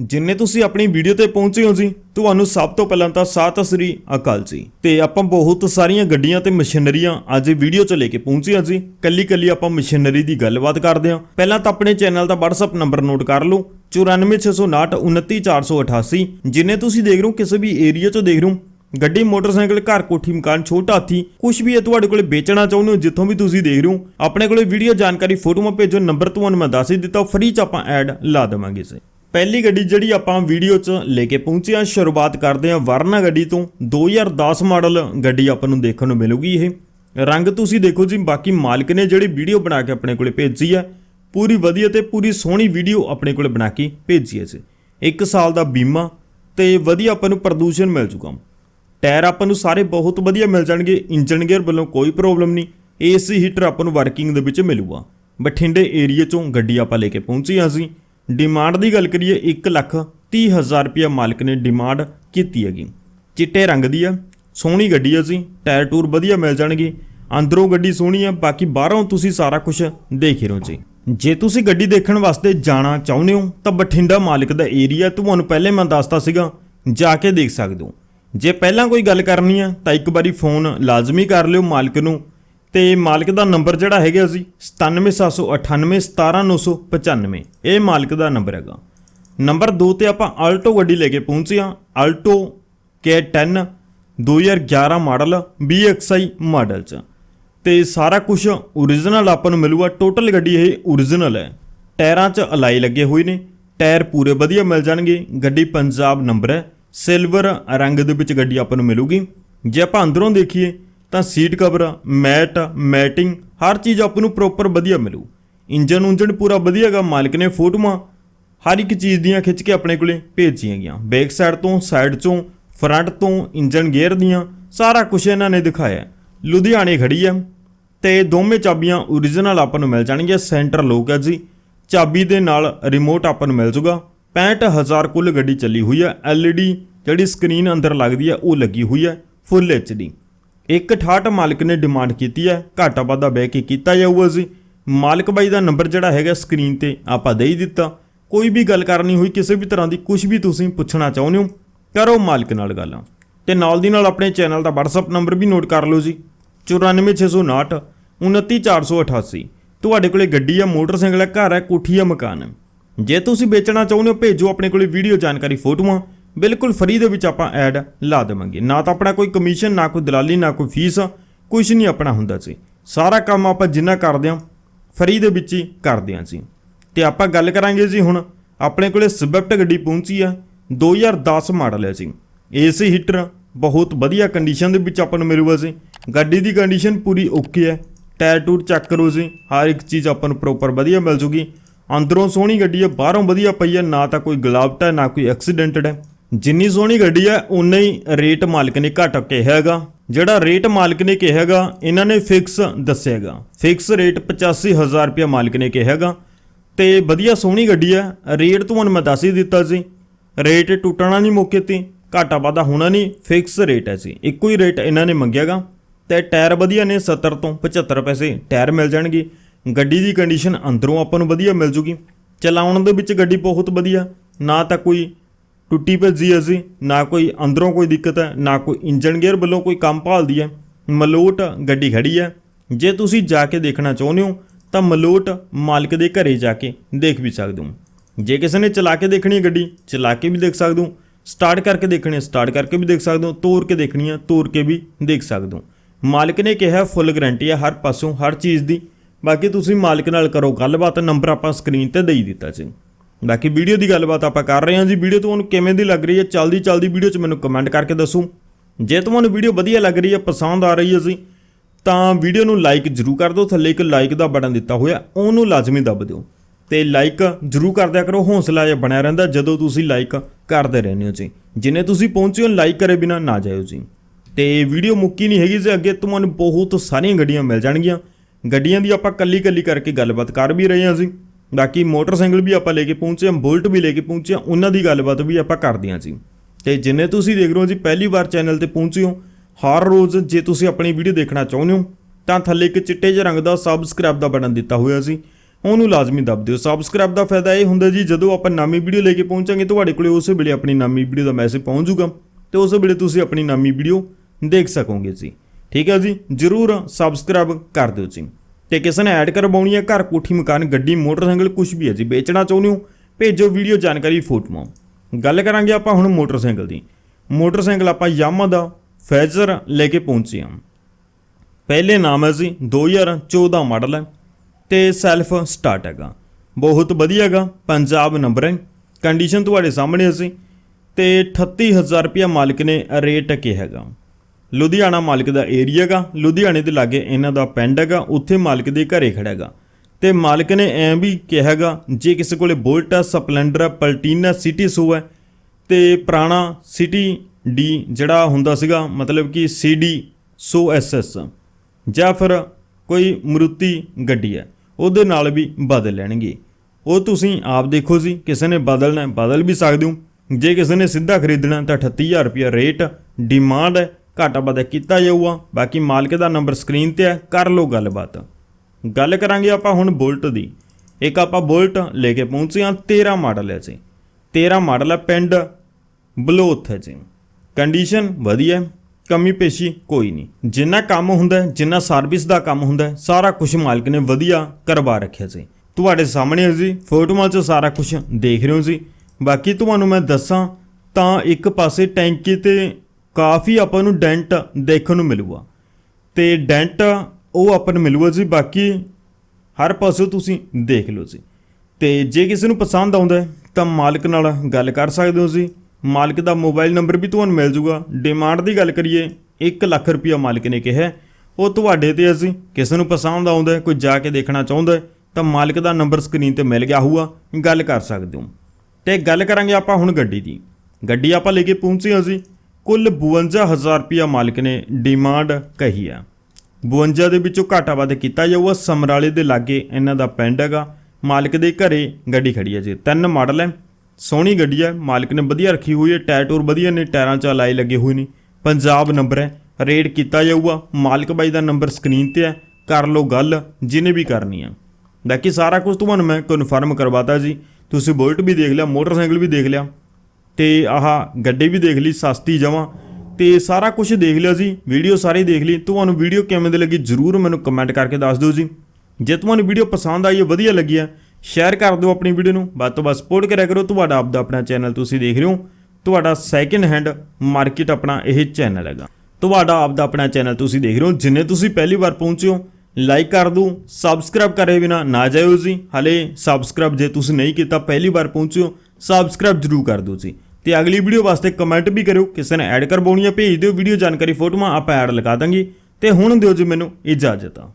ਜਿੰਨੇ ਤੁਸੀਂ ਆਪਣੀ ਵੀਡੀਓ ਤੇ ਪਹੁੰਚੇ ਹੋ ਜੀ, ਤੁਹਾਨੂੰ ਸਭ ਤੋਂ ਪਹਿਲਾਂ ਤਾਂ ਸਤਿ ਸ੍ਰੀ ਅਕਾਲ ਜੀ। ਤੇ ਆਪਾਂ ਬਹੁਤ ਸਾਰੀਆਂ ਗੱਡੀਆਂ ਤੇ ਮਸ਼ੀਨਰੀਆਂ ਅੱਜ ਵੀਡੀਓ 'ਚ ਲੈ ਕੇ ਪਹੁੰਚੇ ਹਾਂ ਜੀ। ਕੱਲੀ ਕੱਲੀ ਆਪਾਂ ਮਸ਼ੀਨਰੀ ਦੀ ਗੱਲਬਾਤ ਕਰਦੇ ਹਾਂ। ਪਹਿਲਾਂ ਤਾਂ ਆਪਣੇ ਚੈਨਲ ਦਾ WhatsApp ਨੰਬਰ ਨੋਟ ਕਰ ਲਓ। 9469299488 ਜਿੰਨੇ ਤੁਸੀਂ ਦੇਖ ਰਹੇ ਹੋ, ਕਿਸੇ ਵੀ ਏਰੀਆ 'ਚ ਦੇਖ ਰਹੇ ਹੋ, ਗੱਡੀ, ਮੋਟਰਸਾਈਕਲ, ਘਰ, ਕੋਠੀ, ਮਕਾਨ, ਛੋਟਾ ਹਾਥੀ ਕੁਝ ਵੀ ਇਹ ਤੁਹਾਡੇ ਕੋਲੇ ਵੇਚਣਾ ਚਾਹੁੰਦੇ ਹੋ, ਜਿੱਥੋਂ ਵੀ ਤੁਸੀਂ ਦੇਖ ਰਹੇ ਹੋ, ਆਪਣੇ ਕੋਲੇ ਵੀਡੀਓ ਜਾਣਕਾਰੀ, ਫੋਟੋਆਂ ਭੇਜੋ, ਨੰਬਰ ਤੁਹਾਨੂੰ ਮੈਂ ਦੱਸ ਹੀ ਦਿੱਤਾ ਫ੍ਰੀ ਚ ਆਪਾਂ ਐਡ ਲਾ ਦੇਵਾਂਗੇ ਸੇ ਪਹਿਲੀ ਗੱਡੀ ਜਿਹੜੀ ਆਪਾਂ ਵੀਡੀਓ 'ਚ ਲੈ ਕੇ ਪਹੁੰਚੇ ਹਾਂ, ਸ਼ੁਰੂਆਤ ਕਰਦੇ ਹਾਂ ਵਰਨਾ ਗੱਡੀ ਤੋਂ। 2010 ਮਾਡਲ ਗੱਡੀ ਆਪਾਂ ਨੂੰ ਦੇਖਣ ਨੂੰ ਮਿਲੂਗੀ ਇਹ। ਰੰਗ ਤੁਸੀਂ ਦੇਖੋ ਜੀ, ਬਾਕੀ ਮਾਲਕ ਨੇ ਜਿਹੜੀ ਵੀਡੀਓ ਬਣਾ ਕੇ ਆਪਣੇ ਕੋਲੇ ਭੇਜੀ ਹੈ। ਪੂਰੀ ਵਧੀਆ ਤੇ ਪੂਰੀ ਸੋਹਣੀ ਵੀਡੀਓ ਆਪਣੇ ਕੋਲੇ ਬਣਾ ਕੇ ਭੇਜੀ ਹੈ ਜੀ। ਇੱਕ ਸਾਲ ਦਾ ਬੀਮਾ ਤੇ ਵਧੀਆ ਆਪਾਂ ਨੂੰ ਪ੍ਰਦੂਸ਼ਣ ਮਿਲ ਜੂਗਾ। ਟਾਇਰ ਆਪਾਂ ਨੂੰ ਸਾਰੇ ਬਹੁਤ ਵਧੀਆ ਮਿਲ ਜਾਣਗੇ, ਇੰਜਨ ਗੇਅਰ ਵੱਲੋਂ ਕੋਈ ਪ੍ਰੋਬਲਮ ਨਹੀਂ, ਏਸੀ ਹੀਟਰ ਆਪਾਂ ਨੂੰ ਵਰਕਿੰਗ ਦੇ ਵਿੱਚ ਮਿਲੂਗਾ। ਬਠਿੰਡੇ ਏਰੀਆ ਚੋਂ ਗੱਡੀ ਆਪਾਂ ਲੈ ਕੇ ਪਹੁੰਚੀ ਹਾਂ ਅਸੀਂ ਡਿਮਾਂਡ ਦੀ ਗੱਲ ਕਰੀਏ 1 ਲੱਖ 30 ਹਜ਼ਾਰ ਰੁਪਇਆ ਮਾਲਕ ਨੇ ਡਿਮਾਂਡ ਕੀਤੀ ਹੈਗੀ। ਚਿੱਟੇ ਰੰਗ ਦੀ ਆ, ਸੋਹਣੀ ਗੱਡੀ ਆ ਸੀ ਟਾਇਰ ਟੂਰ ਵਧੀਆ ਮਿਲ ਜਾਣਗੇ। ਅੰਦਰੋਂ ਗੱਡੀ ਸੋਹਣੀ ਆ, ਬਾਕੀ ਬਾਹਰੋਂ ਤੁਸੀਂ ਸਾਰਾ ਕੁਝ ਦੇਖ ਹੀ ਰਹੋ ਜੀ। ਜੇ ਤੁਸੀਂ ਗੱਡੀ ਦੇਖਣ ਵਾਸਤੇ ਜਾਣਾ ਚਾਹੁੰਦੇ ਹੋ, ਤਾਂ ਬਠਿੰਡਾ ਮਾਲਕ ਦਾ ਏਰੀਆ ਤੁਹਾਨੂੰ ਪਹਿਲੇ ਮੈਂ ਦੱਸਤਾ ਸੀਗਾ, ਜਾ ਕੇ ਦੇਖ ਸਕਦੇ ਹੋ। ਜੇ ਪਹਿਲਾਂ ਕੋਈ ਗੱਲ ਕਰਨੀ ਆ, ਤਾਂ ਇੱਕ ਵਾਰੀ ਫੋਨ ਲਾਜ਼ਮੀ ਕਰ ਲਿਓ ਮਾਲਕ ਨੂੰ। ਤੇ ਮਾਲਕ ਦਾ ਨੰਬਰ ਜਿਹੜਾ ਹੈਗਾ ਸੀ 9778917995 ਇਹ ਮਾਲਕ ਦਾ ਨੰਬਰ ਹੈਗਾ। ਨੰਬਰ 2 ਤੇ ਆਪਾਂ ਆਲਟੋ ਗੱਡੀ ਲੈ ਕੇ ਪਹੁੰਚੇ ਆ Alto K10 2011 model BXI model ਚ। ਤੇ ਸਾਰਾ ਕੁਝ ਓਰੀਜਨਲ ਆਪਾਂ ਨੂੰ ਮਿਲੂਗਾ। ਟੋਟਲ ਗੱਡੀ ਇਹ ਓਰੀਜਨਲ ਹੈ। ਟਾਇਰਾਂ 'ਚ ਅਲਾਈ ਲੱਗੇ ਹੋਏ ਨੇ। ਟਾਇਰ ਪੂਰੇ ਵਧੀਆ ਮਿਲ ਜਾਣਗੇ। ਗੱਡੀ ਪੰਜਾਬ ਨੰਬਰ ਹੈ। ਸਿਲਵਰ ਰੰਗ ਦੇ ਵਿੱਚ ਗੱਡੀ ਆਪਾਂ ਨੂੰ ਮਿਲੂਗੀ। ਜੇ ਆਪਾਂ ਅੰਦਰੋਂ ਦੇਖੀਏ ਤਾਂ ਸੀਟ ਕਵਰ, ਮੈਟ, ਮੈਟਿੰਗ, ਹਰ ਚੀਜ਼ ਆਪਾਂ ਨੂੰ ਪ੍ਰੋਪਰ ਵਧੀਆ ਮਿਲੂ। ਇੰਜਨ ਉਂਜਨ ਪੂਰਾ ਵਧੀਆਗਾ ਮਾਲਕ ਨੇ ਫੋਟੋਆਂ, ਹਰ ਇੱਕ ਚੀਜ਼ ਦੀਆਂ ਖਿੱਚ ਕੇ ਆਪਣੇ ਕੋਲੇ ਭੇਜੀਆਂ ਗਈਆਂ। ਬੈਕ ਸਾਈਡ ਤੋਂ, ਸਾਈਡ 'ਚੋਂ, ਫਰੰਟ ਤੋਂ ਇੰਜਨ ਗੇਅਰ ਦੀਆਂ, ਸਾਰਾ ਕੁਝ ਇਹਨਾਂ ਨੇ ਦਿਖਾਇਆ। ਲੁਧਿਆਣੇ ਖੜੀ ਹੈ ਤੇ ਦੋਵੇਂ ਚਾਬੀਆਂ ਓਰੀਜਨਲ ਆਪਾਂ ਨੂੰ ਮਿਲ ਜਾਣਗੀਆਂ ਸੈਂਟਰ ਲੋਕ ਹੈ ਜੀ। ਚਾਬੀ ਦੇ ਨਾਲ ਰਿਮੋਟ ਆਪਾਂ ਨੂੰ ਮਿਲ ਜੂਗਾ। 65000 ਕੁੱਲ ਗੱਡੀ ਚੱਲੀ ਹੋਈ ਹੈ LED ਜਿਹੜੀ ਸਕਰੀਨ ਅੰਦਰ ਲੱਗਦੀ ਹੈ ਉਹ ਲੱਗੀ ਹੋਈ ਹੈ ਫੁੱਲ HD 168 ਮਾਲਕ ਨੇ ਡਿਮਾਂਡ ਕੀਤੀ ਹੈ, ਘਾਟਾ ਵਾਧਾ ਬਹਿ ਕੇ ਕੀਤਾ ਜਾਊਗਾ ਜੀ। ਮਾਲਕ ਬਾਈ ਦਾ ਨੰਬਰ ਜਿਹੜਾ ਹੈਗਾ ਸਕਰੀਨ ਤੇ ਆਪਾਂ ਦੇ ਹੀ ਦਿੱਤਾ। ਕੋਈ ਵੀ ਗੱਲ ਕਰਨੀ ਹੋਈ, ਕਿਸੇ ਵੀ ਤਰ੍ਹਾਂ ਦੀ ਕੁਝ ਵੀ ਤੁਸੀਂ ਪੁੱਛਣਾ ਚਾਹੁੰਦੇ ਹੋ, ਕਰੋ ਮਾਲਕ ਨਾਲ ਗੱਲ। ਤੇ ਨਾਲ ਦੀ ਨਾਲ ਆਪਣੇ ਚੈਨਲ ਦਾ WhatsApp ਨੰਬਰ ਵੀ ਨੋਟ ਕਰ ਲਓ ਜੀ। 94659 29488 ਤੁਹਾਡੇ ਕੋਲੇ ਗੱਡੀ ਆ, ਮੋਟਰਸਾਈਕਲ ਹੈ ਘਰ ਹੈ ਕੋਠੀ ਆ, ਮਕਾਨ। ਜੇ ਤੁਸੀਂ ਵੇਚਣਾ ਚਾਹੁੰਦੇ ਹੋ, ਭੇਜੋ ਆਪਣੇ ਕੋਲੇ ਵੀਡੀਓ ਜਾਣਕਾਰੀ ਫੋਟੋਆਂ। ਬਿਲਕੁਲ ਫ੍ਰੀ ਦੇ ਵਿੱਚ ਆਪਾਂ ਐਡ ਲਾ ਦੇਵਾਂਗੇ। ਨਾ ਤਾਂ ਆਪਣਾ ਕੋਈ ਕਮਿਸ਼ਨ ਨਾ ਕੋਈ ਦਲਾਲੀ, ਨਾ ਕੋਈ ਫੀਸ ਕੁਝ ਨਹੀਂ ਆਪਣਾ ਹੁੰਦਾ ਸੀ। ਸਾਰਾ ਕੰਮ ਆਪਾਂ ਜਿੰਨਾ ਕਰਦੇ ਹਾਂ, ਫ੍ਰੀ ਦੇ ਵਿੱਚ ਹੀ ਕਰਦੇ ਹਾਂ ਸੀ। ਤੇ ਆਪਾਂ ਗੱਲ ਕਰਾਂਗੇ ਜੀ ਹੁਣ, ਆਪਣੇ ਕੋਲੇ ਸਵਿਫਟ ਗੱਡੀ ਪਹੁੰਚੀ ਆ 2010 ਮਾਡਲ ਹੈ ਜੀ। ਏਸੀ ਹੀਟਰ, ਬਹੁਤ ਵਧੀਆ ਕੰਡੀਸ਼ਨ ਦੇ ਵਿੱਚ ਆਪਾਂ ਨੂੰ ਮਿਲੂਗਾ ਸੀ ਗੱਡੀ ਦੀ ਕੰਡੀਸ਼ਨ ਪੂਰੀ ਓਕੇ ਹੈ। ਟਾਇਰ ਟੂਰ ਚੈੱਕ ਕਰੋ ਜੀ, ਹਰ ਇੱਕ ਚੀਜ਼ ਆਪਾਂ ਨੂੰ ਪ੍ਰੋਪਰ ਵਧੀਆ ਮਿਲ ਜੂਗੀ। ਅੰਦਰੋਂ ਸੋਹਣੀ ਗੱਡੀ ਹੈ, ਬਾਹਰੋਂ ਵਧੀਆ ਪਈ ਹੈ, ਨਾ ਤਾਂ ਕੋਈ ਗਲਾਵਟ ਹੈ, ਨਾ ਕੋਈ ਐਕਸੀਡੈਂਟਡ ਹੈ। ਜਿੰਨੀ ਸੋਹਣੀ ਗੱਡੀ ਹੈ ਉਨਾ ਹੀ ਰੇਟ ਮਾਲਕ ਨੇ ਘੱਟ ਕੇ ਹੈਗਾ। ਜਿਹੜਾ ਰੇਟ ਮਾਲਕ ਨੇ ਕਿਹਾ ਹੈਗਾ, ਇਹਨਾਂ ਨੇ ਫਿਕਸ ਦੱਸਿਆਗਾ ਫਿਕਸ ਰੇਟ 85000 ਰੁਪਏ ਮਾਲਕ ਨੇ ਕਿਹਾ ਹੈਗਾ। ਤੇ ਵਧੀਆ ਸੋਹਣੀ ਗੱਡੀ ਹੈ ਰੇਟ ਤੁਹਾਨੂੰ ਮੈਂ ਦੱਸ ਹੀ ਦਿੱਤਾ ਸੀ। ਰੇਟ ਟੁੱਟਣਾ ਨਹੀਂ ਮੌਕੇ ਤੇ, ਘਾਟਾ ਵਾਧਾ ਹੋਣਾ ਨਹੀਂ ਫਿਕਸ ਰੇਟ ਹੈ ਸੀ ਇੱਕੋ ਹੀ ਰੇਟ ਇਹਨਾਂ ਨੇ ਮੰਗਿਆਗਾ ਤੇ ਟਾਇਰ ਵਧੀਆ ਨੇ 70 ਤੋਂ 75 ਪੈਸੇ ਟਾਇਰ ਮਿਲ ਜਾਣਗੇ। ਗੱਡੀ ਦੀ ਕੰਡੀਸ਼ਨ ਅੰਦਰੋਂ ਆਪਾਂ ਨੂੰ ਵਧੀਆ ਮਿਲ ਜੂਗੀ। ਚਲਾਉਣ ਦੇ ਵਿੱਚ ਗੱਡੀ ਬਹੁਤ ਵਧੀਆ, ਨਾ ਤਾਂ ਕੋਈ ਟੁੱਟੀ ਭੱਜੀ ਅਸੀਂ, ਨਾ ਕੋਈ ਅੰਦਰੋਂ ਕੋਈ ਦਿੱਕਤ ਹੈ, ਨਾ ਕੋਈ ਇੰਜਨ ਗੇਅਰ ਵੱਲੋਂ ਕੋਈ ਕੰਮ ਭਾਲਦੀ ਹੈ। ਮਲੋਟ ਗੱਡੀ ਖੜੀ ਹੈ। ਜੇ ਤੁਸੀਂ ਜਾ ਕੇ ਦੇਖਣਾ ਚਾਹੁੰਦੇ ਹੋ, ਤਾਂ ਮਲੋਟ ਮਾਲਕ ਦੇ ਘਰੇ ਜਾ ਕੇ ਦੇਖ ਵੀ ਸਕਦੇ ਹੋ। ਜੇ ਕਿਸੇ ਨੇ ਚਲਾ ਕੇ ਦੇਖਣੀ ਹੈ ਗੱਡੀ, ਚਲਾ ਕੇ ਵੀ ਦੇਖ ਸਕਦੇ ਹੋ। ਸਟਾਰਟ ਕਰਕੇ ਦੇਖਣੀ ਹੈ, ਸਟਾਰਟ ਕਰਕੇ ਵੀ ਦੇਖ ਸਕਦੇ ਹੋ। ਤੋੜ ਕੇ ਦੇਖਣੀ ਹੈ ਤੋੜ ਕੇ ਵੀ ਦੇਖ ਸਕਦੇ ਹੋ। ਮਾਲਕ ਨੇ ਕਿਹਾ ਫੁੱਲ ਗਾਰੰਟੀ ਹੈ ਹਰ ਪਾਸੋਂ ਹਰ ਚੀਜ਼ ਦੀ। ਬਾਕੀ ਤੁਸੀਂ ਮਾਲਕ ਨਾਲ ਕਰੋ ਗੱਲਬਾਤ ਨੰਬਰ ਆਪਾਂ ਸਕਰੀਨ ਤੇ ਦੇਈ ਦਿੱਤਾ ਜੀ। ਬਾਕੀ ਵੀਡੀਓ ਦੀ ਗੱਲਬਾਤ ਆਪਾਂ ਕਰ ਰਹੇ ਹਾਂ ਜੀ। ਵੀਡੀਓ ਤੁਹਾਨੂੰ ਕਿਵੇਂ ਦੀ ਲੱਗ ਰਹੀ ਹੈ, ਚਲਦੀ ਚਲਦੀ ਵੀਡੀਓ 'ਚ ਮੈਨੂੰ ਕਮੈਂਟ ਕਰਕੇ ਦੱਸੋ। ਜੇ ਤੁਹਾਨੂੰ ਵੀਡੀਓ ਵਧੀਆ ਲੱਗ ਰਹੀ ਹੈ, ਪਸੰਦ ਆ ਰਹੀ ਹੈ ਜੀ, ਤਾਂ ਵੀਡੀਓ ਨੂੰ ਲਾਈਕ ਜ਼ਰੂਰ ਕਰ ਦਿਓ। ਥੱਲੇ ਇੱਕ ਲਾਈਕ ਦਾ ਬਟਨ ਦਿੱਤਾ ਹੋਇਆ, ਉਹਨੂੰ ਲਾਜ਼ਮੀ ਦੱਬ ਦਿਓ। ਤੇ ਲਾਈਕ ਜ਼ਰੂਰ ਕਰਦਿਆ ਕਰੋ, ਹੌਸਲਾ ਜਿਹਾ ਬਣਿਆ ਰਹਿੰਦਾ ਜਦੋਂ ਤੁਸੀਂ ਲਾਈਕ ਕਰਦੇ ਰਹਿੰਦੇ ਹੋ ਜੀ। ਜਿੰਨੇ ਤੁਸੀਂ ਪਹੁੰਚੇ ਹੋ ਲਾਈਕ ਕਰੇ ਬਿਨਾ ਨਾ ਜਾਇਓ ਜੀ। ਤੇ ਵੀਡੀਓ ਮੁੱਕੀ ਨਹੀਂ ਹੈਗੀ ਜੇ, ਅੱਗੇ ਤੁਹਾਨੂੰ ਬਹੁਤ ਸਾਰੀਆਂ ਗੱਡੀਆਂ ਮਿਲ ਜਾਣਗੀਆਂ। ਗੱਡੀਆਂ ਦੀ ਆਪਾਂ ਕੱਲੀ ਕੱਲੀ ਕਰਕੇ ਗੱਲਬਾਤ ਕਰ ਵੀ ਰਹੇ ਹਾਂ ਜੀ। ਬਾਕੀ ਮੋਟਰਸਾਈਕਲ ਵੀ ਆਪਾਂ ਲੈ ਕੇ ਪਹੁੰਚੇ ਹਾਂ, ਬੁਲਟ ਵੀ ਲੈ ਕੇ ਪਹੁੰਚੇ ਹਾਂ, ਉਹਨਾਂ ਦੀ ਗੱਲਬਾਤ ਵੀ ਆਪਾਂ ਕਰਦੇ ਹਾਂ ਜੀ। ਤੇ ਜਿੰਨੇ ਤੁਸੀਂ ਦੇਖ ਰਹੇ ਹੋ ਜੀ, ਪਹਿਲੀ ਵਾਰ ਚੈਨਲ ਤੇ ਪਹੁੰਚੇ ਹੋ, ਹਰ ਰੋਜ਼ ਜੇ ਤੁਸੀਂ ਆਪਣੀ ਵੀਡੀਓ ਦੇਖਣਾ ਚਾਹੁੰਦੇ ਹੋ, ਤਾਂ ਥੱਲੇ ਇੱਕ ਚਿੱਟੇ ਜਿਹੇ ਰੰਗ ਦਾ ਸਬਸਕ੍ਰਾਈਬ ਦਾ ਬਟਨ ਦਿੱਤਾ ਹੋਇਆ ਸੀ। ਉਹਨੂੰ ਲਾਜ਼ਮੀ ਦੱਬ ਦਿਓ। ਸਬਸਕ੍ਰਾਈਬ ਦਾ ਫਾਇਦਾ ਇਹ ਹੁੰਦਾ ਜੀ, ਜਦੋਂ ਆਪਾਂ ਨਵੀਂ ਵੀਡੀਓ ਲੈ ਕੇ ਪਹੁੰਚਾਂਗੇ, ਤੁਹਾਡੇ ਕੋਲੇ ਉਸੇ ਵੇਲੇ ਆਪਣੀ ਨਵੀਂ ਵੀਡੀਓ ਦਾ ਮੈਸੇਜ ਪਹੁੰਚ ਜਾਊਗਾ ਤੇ ਉਸੇ ਵੇਲੇ ਤੁਸੀਂ ਆਪਣੀ ਨਵੀਂ ਵੀਡੀਓ ਦੇਖ ਸਕੋਗੇ ਜੀ। ਠੀਕ ਹੈ ਜੀ? ਜਰੂਰ ਸਬਸਕ੍ਰਾਈਬ ਕਰ ਦਿਓ ਜੀ। ਤੇ ਕਿਸੇ ਨੇ ਐਡ ਕਰਵਾਉਣੀ ਹੈ, ਘਰ ਕੋਠੀ ਮਕਾਨ, ਗੱਡੀ, ਮੋਟਰਸਾਈਕਲ ਕੁਝ ਵੀ ਹੈ ਜੀ, ਵੇਚਣਾ ਚਾਹੁੰਦੇ ਹੋ, ਭੇਜੋ ਵੀਡੀਓ ਜਾਣਕਾਰੀ ਫੋਟੋਆਂ। ਗੱਲ ਕਰਾਂਗੇ ਆਪਾਂ ਹੁਣ ਮੋਟਰਸਾਈਕਲ ਦੀ। ਮੋਟਰਸਾਈਕਲ ਆਪਾਂ ਯਾਮਾ ਦਾ ਫੈਜ਼ਰ ਲੈ ਕੇ ਪਹੁੰਚੇ ਹਾਂ। ਪਹਿਲੇ ਨਾਮ ਹੈ ਜੀ 2014 ਮਾਡਲ ਹੈ ਤੇ ਸੈਲਫ ਸਟਾਰਟ ਹੈਗਾ। ਬਹੁਤ ਵਧੀਆ ਹੈਗਾ, ਪੰਜਾਬ ਨੰਬਰ ਹੈ। ਕੰਡੀਸ਼ਨ ਤੁਹਾਡੇ ਸਾਹਮਣੇ ਹੈ ਜੀ ਤੇ 38000 ਰੁਪਇਆ ਮਾਲਕ ਨੇ ਰੇਟ ਕਿਹਾ ਹੈਗਾ। ਲੁਧਿਆਣਾ ਮਾਲਕ ਦਾ ਏਰੀਆ ਗਾ ਲੁਧਿਆਣੇ ਦੇ ਲਾਗੇ ਇਹਨਾਂ ਦਾ ਪਿੰਡ ਹੈਗਾ, ਉੱਥੇ ਮਾਲਕ ਦੇ ਘਰੇ ਖੜਾ ਹੈਗਾ। ਤੇ ਮਾਲਕ ਨੇ ਐਂ ਵੀ ਕਿਹਾ ਹੈਗਾ, ਜੇ ਕਿਸੇ ਕੋਲੇ ਬੋਲਟ ਹੈ ਸਪਲੈਂਡਰ ਹੈ ਪਲਟੀਨਾ ਸਿਟੀ ਸੋ ਹੈ ਤੇ ਪੁਰਾਣਾ ਸਿਟੀ ਡੀ ਜਿਹੜਾ ਹੁੰਦਾ ਸੀਗਾ, ਮਤਲਬ ਕਿ ਸੀਡੀ ਸੋ ਐਸਐਸ ਜਾਂ ਫਿਰ ਕੋਈ ਮਰੂਤੀ ਗੱਡੀ ਹੈ ਉਹਦੇ ਨਾਲ ਵੀ ਬਦਲ ਲੈਣਗੇ। ਉਹ ਤੁਸੀਂ ਆਪ ਦੇਖੋ ਜੀ, ਕਿਸੇ ਨੇ ਬਦਲਣਾ ਬਦਲ ਵੀ ਸਕਦੇ ਹੋ। ਜੇ ਕਿਸੇ ਨੇ ਸਿੱਧਾ ਖਰੀਦਣਾ, ਤਾਂ 38000 ਰੁਪਏ ਰੇਟ ਡਿਮਾਂਡ ਹੈ। ਘਾਟਾ ਵਾਧਾ ਕੀਤਾ ਜਾਊਗਾ। ਬਾਕੀ ਮਾਲਕ ਦਾ ਨੰਬਰ ਸਕਰੀਨ ਤੇ ਹੈ, ਕਰ ਲਓ ਗੱਲਬਾਤ। ਗੱਲ ਕਰਾਂਗੇ ਆਪਾਂ ਹੁਣ ਬੁਲਟ ਦੀ। ਇੱਕ ਆਪਾਂ ਬੁਲਟ ਲੈ ਕੇ ਪਹੁੰਚੇ ਹਾਂ 13 ਮਾਡਲ ਹੈ ਜੀ। 13 ਮਾਡਲ ਹੈ, ਪਿੰਡ ਬਲੋਥ ਹੈ ਜੀ। ਕੰਡੀਸ਼ਨ ਵਧੀਆ ਕਮੀ ਪੇਸ਼ੀ ਕੋਈ ਨਹੀਂ। ਜਿੰਨਾ ਕੰਮ ਹੁੰਦਾ ਜਿੰਨਾ ਸਰਵਿਸ ਦਾ ਕੰਮ ਹੁੰਦਾ ਸਾਰਾ ਕੁਝ ਮਾਲਕ ਨੇ ਵਧੀਆ ਕਰਵਾ ਰੱਖਿਆ ਜੀ। ਤੁਹਾਡੇ ਸਾਹਮਣੇ ਹੈ ਜੀ, ਫੋਟੋਆਂ 'ਚ ਸਾਰਾ ਕੁਝ ਦੇਖ ਰਹੇ ਹੋ ਜੀ। ਬਾਕੀ ਤੁਹਾਨੂੰ ਮੈਂ ਦੱਸਾਂ, ਤਾਂ ਇੱਕ ਪਾਸੇ ਟੈਂਕੀ ਤੇ ਕਾਫੀ ਆਪਾਂ ਨੂੰ ਡੈਂਟ ਦੇਖਣ ਨੂੰ ਮਿਲੂਗਾ। ਤੇ ਡੈਂਟ ਉਹ ਆਪਾਂ ਨੂੰ ਮਿਲੂਗਾ ਜੀ, ਬਾਕੀ ਹਰ ਪਾਸੇ ਤੁਸੀਂ ਦੇਖ ਲਓ ਜੀ। ਤੇ ਜੇ ਕਿਸੇ ਨੂੰ ਪਸੰਦ ਆਉਂਦਾ ਤਾਂ ਮਾਲਕ ਨਾਲ ਗੱਲ ਕਰ ਸਕਦੇ ਹੋ ਜੀ। ਮਾਲਕ ਦਾ ਮੋਬਾਈਲ ਨੰਬਰ ਵੀ ਤੁਹਾਨੂੰ ਮਿਲ ਜੂਗਾ। ਡਿਮਾਂਡ ਦੀ ਗੱਲ ਕਰੀਏ 1 ਲੱਖ ਰੁਪਇਆ ਮਾਲਕ ਨੇ ਕਿਹਾ ਉਹ ਤੁਹਾਡੇ ਤੇ ਅਸੀਂ ਕਿਸੇ ਨੂੰ ਪਸੰਦ ਆਉਂਦਾ ਕੋਈ ਜਾ ਕੇ ਦੇਖਣਾ ਚਾਹੁੰਦਾ ਤਾਂ ਮਾਲਕ ਦਾ ਨੰਬਰ ਸਕਰੀਨ ਤੇ ਮਿਲ ਗਿਆ ਹੋਊਗਾ। ਗੱਲ ਕਰ ਸਕਦੇ ਹੋ। ਤੇ ਗੱਲ ਕਰਾਂਗੇ ਆਪਾਂ ਹੁਣ ਗੱਡੀ ਦੀ। ਗੱਡੀ ਆਪਾਂ ਲੈ ਕੇ ਪਹੁੰਚੇ ਹਾਂ ਜੀ। ਕੁੱਲ 52000 ਰੁਪਇਆ ਮਾਲਕ ਨੇ ਡਿਮਾਂਡ ਕਹੀ ਆ 52 ਦੇ ਵਿੱਚੋਂ ਘਾਟਾ ਵਾਧਾ ਕੀਤਾ ਜਾਊਗਾ। ਸਮਰਾਲੇ ਦੇ ਲਾਗੇ ਇਹਨਾਂ ਦਾ ਪਿੰਡ ਹੈਗਾ। ਮਾਲਕ ਦੇ ਘਰੇ ਗੱਡੀ ਖੜੀ ਹੈ ਜੀ। ਤਿੰਨ ਮਾਡਲ ਹੈ। ਸੋਹਣੀ ਗੱਡੀ ਹੈ। ਮਾਲਕ ਨੇ ਵਧੀਆ ਰੱਖੀ ਹੋਈ ਹੈ। ਟਾਇਰ ਟੂਰ ਵਧੀਆ ਨੇ। ਟਾਇਰਾਂ 'ਚ ਅਲਾਈ ਲੱਗੇ ਹੋਏ ਨੇ। ਪੰਜਾਬ ਨੰਬਰ ਹੈ। ਰੇਡ ਕੀਤਾ ਜਾਊਗਾ। ਮਾਲਕ ਬਾਈ ਦਾ ਨੰਬਰ ਸਕਰੀਨ ਤੇ ਹੈ। ਕਰ ਲਓ ਗੱਲ, ਜਿਹਨੇ ਵੀ ਕਰਨੀ ਹੈ। ਬਾਕੀ ਸਾਰਾ ਕੁਝ ਤੁਹਾਨੂੰ ਮੈਂ ਕਨਫਰਮ ਕਰਵਾਤਾ ਜੀ। ਤੁਸੀਂ ਬੁਲਟ ਵੀ ਦੇਖ ਲਿਆ, ਮੋਟਰਸਾਈਕਲ ਵੀ ਦੇਖ ਲਿਆ। ਤੇ ਆਹ ਗੱਡੀ ਵੀ ਦੇਖ ਲਈ, ਸਸਤੀ ਜਮਾਂ। ਤੇ ਸਾਰਾ ਕੁਝ ਦੇਖ ਲਿਆ ਜੀ ਵੀਡੀਓ ਸਾਰੀ ਦੇਖ ਲਈ। ਤੁਹਾਨੂੰ ਵੀਡੀਓ ਕਿਵੇਂ ਦੀ ਲੱਗੀ ਜਰੂਰ ਮੈਨੂੰ ਕਮੈਂਟ ਕਰਕੇ ਦੱਸ ਦਿਓ ਜੀ। ਜੇ ਤੁਹਾਨੂੰ ਵੀਡੀਓ ਪਸੰਦ ਆਈ ਹੈ ਵਧੀਆ ਲੱਗੀ ਹੈ ਸ਼ੇਅਰ ਕਰ ਦਿਓ ਆਪਣੀ ਵੀਡੀਓ ਨੂੰ। ਵੱਧ ਤੋਂ ਵੱਧ ਸਪੋਰਟ ਕਰਿਆ ਕਰੋ। ਤੁਹਾਡਾ ਆਪਦਾ ਆਪਣਾ ਚੈਨਲ ਤੁਸੀਂ ਦੇਖ ਰਹੇ ਹੋ। ਤੁਹਾਡਾ ਸੈਕਿੰਡ ਹੈਂਡ ਮਾਰਕੀਟ ਆਪਣਾ ਇਹ ਚੈਨਲ ਹੈਗਾ। ਤੁਹਾਡਾ ਆਪਦਾ ਆਪਣਾ ਚੈਨਲ ਤੁਸੀਂ ਦੇਖ ਰਹੇ ਹੋ। ਜਿੰਨੇ ਤੁਸੀਂ ਪਹਿਲੀ ਵਾਰ ਪਹੁੰਚੇ ਹੋ ਲਾਈਕ ਕਰ ਦਿਓ। ਸਬਸਕ੍ਰਾਈਬ ਕਰੇ ਬਿਨਾ ਨਾ ਜਾਇਓ ਜੀ। ਹਲੇ ਸਬਸਕ੍ਰਾਈਬ ਜੇ ਤੁਸੀਂ ਨਹੀਂ ਕੀਤਾ, ਪਹਿਲੀ ਵਾਰ ਪਹੁੰਚੇ ਹੋ ਸਬਸਕ੍ਰਾਈਬ ਜਰੂਰ ਕਰ ਦਿਓ ਜੀ। ਤੇ ਅਗਲੀ ਵੀਡੀਓ ਵਾਸਤੇ ਕਮੈਂਟ ਵੀ ਕਰਿਓ, ਕਿਸੇ ਨੇ ਐਡ ਕਰਵਾਉਣੀ ਆ, ਭੇਜ ਦਿਓ ਵੀਡੀਓ ਜਾਣਕਾਰੀ ਫੋਟੋਆਂ ਆਪਾਂ ਐਡ ਲਗਾ ਦਾਂਗੇ। ਤੇ ਹੁਣ ਦਿਓ ਜੀ ਮੈਨੂੰ ਇਜਾਜ਼ਤ। ਆ